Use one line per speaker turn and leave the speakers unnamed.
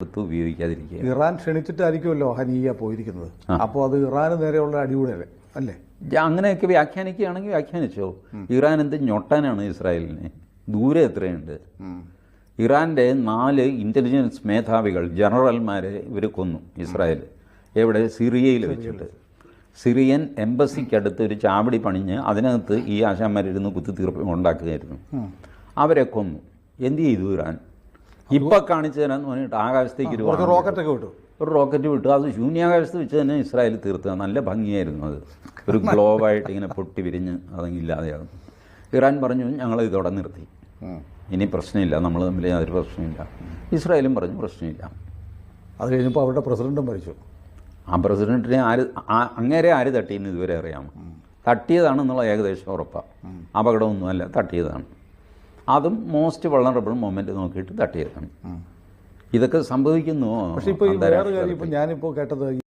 എടുത്ത് ഉപയോഗിക്കാതിരിക്കുക
ഇറാൻ ക്ഷണിച്ചിട്ടായിരിക്കുമല്ലോ ഹനീയ പോയിരിക്കുന്നത്. അപ്പോൾ അത് ഇറാന് നേരെയുള്ള അടികൂടല്ലേ അല്ലേ?
അങ്ങനെയൊക്കെ വ്യാഖ്യാനിക്കുകയാണെങ്കിൽ വ്യാഖ്യാനിച്ചോ. ഇറാൻ എന്ത് ഞൊട്ടാനാണ് ഇസ്രായേലിന്? ദൂരെ എത്രയുണ്ട്? ഇറാന്റെ നാല് ഇന്റലിജൻസ് മേധാവികൾ ജനറൽമാരെ ഇവർ കൊന്നു ഇസ്രായേൽ. എവിടെ? സിറിയയിൽ വെച്ചിട്ട്. സിറിയൻ എംബസിക്കടുത്ത് ഒരു ചാവടി പണിഞ്ഞ് അതിനകത്ത് ഈ ആശാന്മാരിരുന്ന് കുത്തിത്തീർപ്പ് ഉണ്ടാക്കുകയായിരുന്നു. അവരെ കൊന്നു. എന്ത് ചെയ്തു ഇറാൻ? ഇപ്പൊ കാണിച്ചു തരാന്ന് പറഞ്ഞിട്ട് ആകാശത്തേക്ക് ഒരു
റോക്കറ്റ്
ഒക്കെ
റോക്കറ്റൊക്കെ വിട്ടു.
ഒരു റോക്കറ്റ് വിട്ടു. അത് ശൂന്യാകാശത്ത് വെച്ച് തന്നെ ഇസ്രായേൽ തീർത്തത്. നല്ല ഭംഗിയായിരുന്നു അത്. ഒരു ഗ്ലോബായിട്ട് ഇങ്ങനെ പൊട്ടി വിരിഞ്ഞ് അതങ്ങില്ലാതെയാകും ഇറാൻ പറഞ്ഞു ഞങ്ങൾ ഇതോടെ നിർത്തി. ഇനി പ്രശ്നമില്ല. നമ്മൾ തമ്മിൽ യാതൊരു പ്രശ്നമില്ല ഇസ്രായേലും പറഞ്ഞു പ്രശ്നമില്ല.
അത് കഴിഞ്ഞപ്പോൾ അവരുടെ പ്രസിഡന്റും മരിച്ചു.
ആ പ്രസിഡന്റിനെ ആര് അങ്ങേരെ ആര് തട്ടിയെന്ന് ഇതുവരെ അറിയാമോ? തട്ടിയതാണെന്നുള്ള ഏകദേശം ഉറപ്പാണ് അപകടമൊന്നുമല്ല തട്ടിയതാണ്. അതും മോസ്റ്റ് വളറബിൾ മൊമെന്റ് നോക്കിയിട്ട് തട്ടിയെടുക്കണം. ഇതൊക്കെ സംഭവിക്കുന്നു
പക്ഷേ ഇപ്പോൾ ഈ വേറെ കാര്യം ഇപ്പോൾ ഞാനിപ്പോൾ കേട്ടത്